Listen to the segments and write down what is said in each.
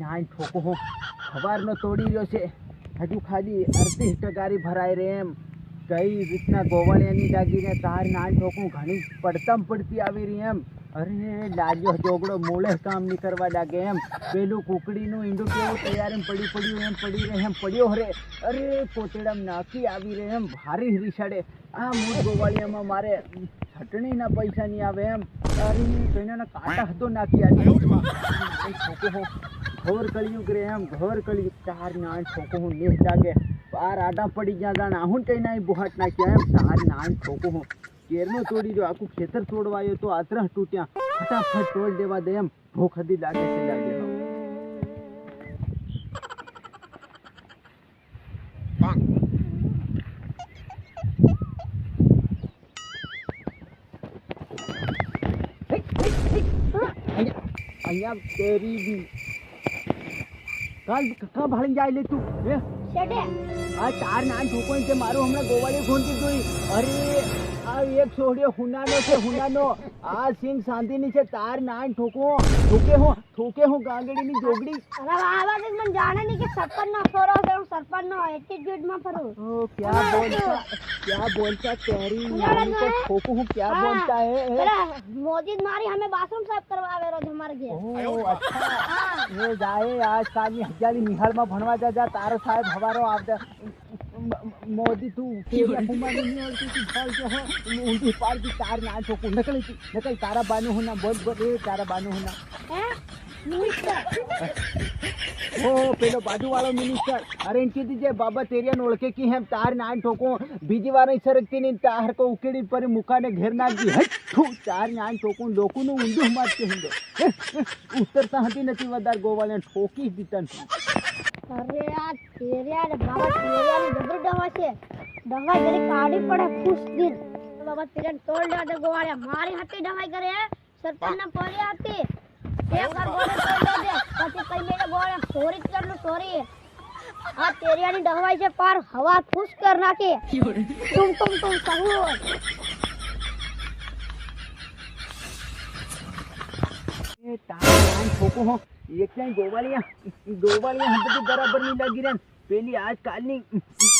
Nine ઠોકો હો. સવારનો તોડી રહ્યો છે. હજુ ખાલી અડધી ટકારી ભરાય રહે એમ. કઈ રીતના ગોવાળિયાની દાગીને તાર નાન ઠોકું? ઘણી પડતમ પડતી આવી રહી એમ. અરે લાગ્યો જોગડો મૂળે કામ નહીં કરવા લાગે એમ. પેલું કુકડીનું ઈંડું કેવું તૈયાર એમ પડી પડ્યું એમ પડી રહે એમ પડ્યો હરે. અરે પોતેડામ નાખી આવી રહે એમ ભારી રીસાડે આ મૂળ ગોવાળિયામાં મારે ચટણીના પૈસા નહીં આવે એમ. અરે કઈના કાંટા હતો નાખી આવી છોકો હો. ઘોર કળિયુગ રે એમ ઘોર કળિયુગ. તાર નાન છોકો હું નેહ લાગે બાર આડા પડી ગયા જાણ. આહુન કઈ ના બુહાટ નાખ્યા એમ. તાર નાન છોકો હું કેરનો તોડી દો આખું ખેતર તોડવાયો તો આતરહ તૂટ્યા. ફટાફટ તોડ દેવા દે એમ. ભૂખ હતી લાગે છે લાગે અહીંયા કેરી બી. કાલ કકા ભાળી જાય લે તું હે? શેઠે? આ ચાર નાન છોકરો છે મારું હમણાં ગોવાળી ફોનથી જોઈ અરે આ એક છોડ્યો હુનાનો છે હુનાનો. આ સિંગ શાંતિની છે તાર નાન ઠોકો. ઠોકે હું ઠોકે હું ગાંગડીની જોગડી. અરે આ વાત મને જાણે નહીં કે સરપંચ નો છોરો છે હું સરપંચ નો એટીટ્યુડમાં ફરું. ઓ ક્યા બોલતા ક્યા બોલતા કેરી નાન ઠોકો હું ક્યા બોલતા હે અરે મોદી મારી હમે બાથરૂમ સાફ કરવા આવે રોજ મારે ઘેર. ઓ અચ્છા. એ જાય આજ કાલની હજારી નિહાળમાં ભણવા જા જા તારો સાહેબ હવારો આવતા. મોદી. તું તું ભાઈ કે ઊંધી તાર ના છોકું. નકળી તી નકલ તારા બાનું હું ના બોલ બોલ એ તારા બાનું હું ના. ઓ પેલો બાજુ વાળો મિનિસ્ટર અરે કીધી છે બાબા તેરિયાને ઓળખે કી હેમ તાર ના ઠોકો. બીજી વાર અહીં સરકતી નહીં તાર કો ઉકેડી પર મુકાને ઘેર નાખી હટ તાર ના ઠોકું લોકોનું ઊંધું મારતી હિંદો ઉતરતા હતી નથી વધારે ગોવાળને ઠોકી દીધા અરે આ તેરિયા ને બાબા તેરિયા ની જબર દવા છે. દવા જરી કાઢી પડે ખુશ દિન. બાબા તેરિયા તોડ લેવા દે ગોવાળિયા મારી હતી દવાઈ કરે સરપંચ ને પડ્યા હતી એક વાર બોલે તોડ દે. પછી કઈ મેલે ગોળે સોરી કરનું સોરી. આ તેરિયા ની દવાઈ છે પાર હવા ખુશ કર નાખે. તુમ તુમ તુમ સહુ એ તાર ના ઠોકો હો એક ક્યાંય ગોવાળિયા ગોવાળિયા હમ બધું બરાબર નહીં લાગી રહ્યા પેલી આજ કાલની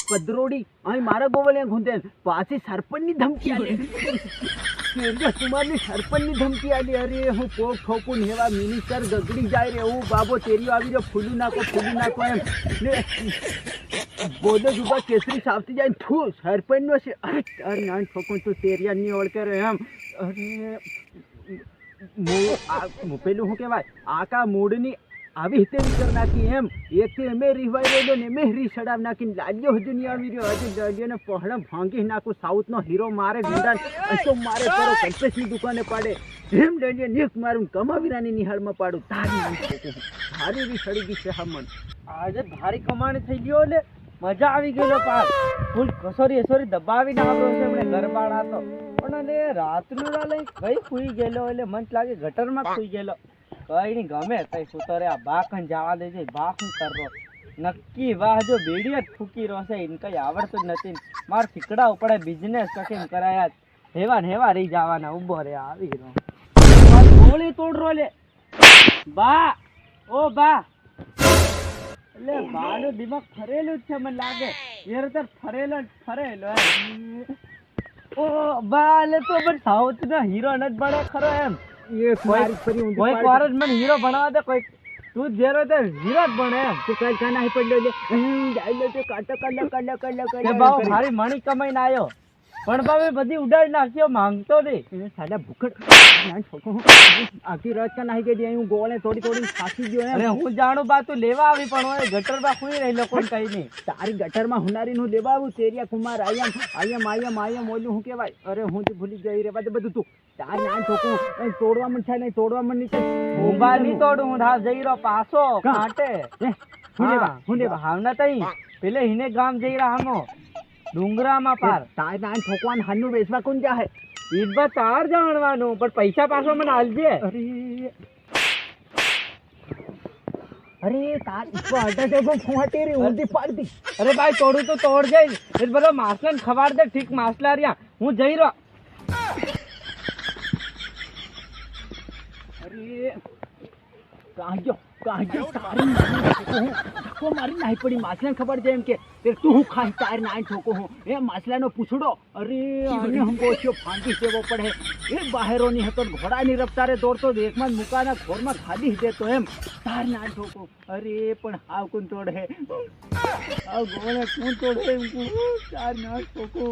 પદરોડી અહીં મારા ગોવાળિયા ખૂંદે પાછી સરપંચની ધમકી આલે કેરિયા કુમારની સરપંચની ધમકી આલી અરે હું પોક ઠોકું ને એવા મિનિસ્ટર ગગડી જાય રે હું બાબો તેરીઓ આવી રહ્યો ફૂલું નાખો ફૂલું નાખો એમ ને બોલો જુબા કેસરી સાફતી જાય થુ સરપંચનો છે અરે અરે ના ઠોકું તું તેરિયા ની ઓળખે રે એમ અરે મૂળ આ પેલું શું કહેવાય? આકા મૂળની આવી રીતે વિચાર નાખી એમ. એક તો એમે રીવાઈ રહ્યો ને એમે રી સડાવ નાખીને લાગ્યો નહીં આવી રહ્યો. હજુ લાલ્યોને પહળા ભાંગી નાખું. સાઉથનો હીરો મારે ગુંડાને અશો મારે કરો કલ્પેશની દુકાને પાડે. જેમ લાલ્યો નીક મારું કમાવીરાની નિહાળમાં પાડું. તારી ભારી રી સડી ગઈ છે હમણ. આજે ભારી કમાણી થઈ ગયો એટલે મજા આવી ગયેલો પાર. ફૂલ કસોરી એસોરી દબાવીને આવ્યો છે એમણે ગરબાડા તો. પણ એટલે રાતનું કઈ સુઈ ગયેલો એટલે મન લાગે ગટરમાં સુઈ ગયેલો. કઈ નહીં, ગમે તઈ સુતો રે આ બાકન જવા દેજે બાક હું કરવો. નક્કી વાહ, જો બેડી જ ફૂકી રહેશે એને કઈ આવડતું જ નથી. માર ફીકડા ઉપડે બિઝનેસ કઠિન કરાયા હેવા ને હેવા રહી જવાના ઊભો રે, આવી રહ્યો. ગોળી તોડ રો લે. બા, ઓ બા. એટલે બાનું દિમાગ ફરેલું જ છે, મને લાગે. એ રીતે ફરેલો જ ફરેલો. ઓ બાલે તો પણ સાઉથ ના હીરો ન જ બને ખરો એમ. એ કોઈ પાડી. વાર જ મને હીરો ભણાવવા દે કોઈ તું જેરો તે હીરો જ બને એમ. તું કઈ કાના પડ્યો લે. હમ, ડાયલો તો કાટો કલા કલા કલા કે કલા બાવ મારી મણી કમાઈને આવ્યો પણ બાવે બધી ઉડાડી નાખ્યો માંગતો નહીં. એ સાલા ભૂખડ. આખી રાત કા નાખી ગઈ હું ગોળે થોડી થોડી ફાંસી ગયો અરે હું જાણું બા તું લેવા આવી પણ હોય ગટર બા ખુઈ રહી લોકો કઈ નહીં. તારી ગટરમાં હુનારી નું લેવાવું તેરિયા કુમાર આયમ આયમ આયમ આયમ ઓલું હું કહેવાય? અરે હું તો ભૂલી ગઈ રે બધું બધું તું. તાર ના અહીં તોડવા મન થાય નહીં તોડવા મન નહીં હું નહીં તોડું હું રાહ જઈ રહ્યો પાછો કાંટે હું લેવા હું લેવા. હાવના તઈ. પેલે હિને ગામ જઈ રહ્યા હમો. ડુંગરામાં પાર. તાર ના ઠોકવાન હાનું બેસવા કોણ જાહે? હે ઈદ બા તાર જાણવાનું પણ પૈસા પાછો મને આલજે. અરે. અરે તાર ઈશ્વર અડધા જગો ફોટી રે ઊંધી પાડતી. અરે ભાઈ તોડું તો તોડ જઈ એ બધો માસલા ને ખબર દે ઠીક માસલા રહ્યા હું જઈ રહ્યો. અરે. કાંજો કાં ગયો તારી હું ધક્કો મારી નાહી પડી. માછલાને ખબર છે એમ કે, તે હું ખાઈ, તાર નાઈ ઠોકો હું એ માછલાનો પૂછડો, અરે, આને હમ ગોચ્યો ફાંકી દેવો પડે. એ બાહેરોની હતો ને ઘોડાની રફતારે દોડતો એકમાં મુકાના ખોરમાં ખાધી દેતો એમ, તાર નાઈ ઠોકો. અરે, પણ હાવ કોણ તોડે. આ ગોળે કોણ તોડે? એમ તારી નાની ઠોકો.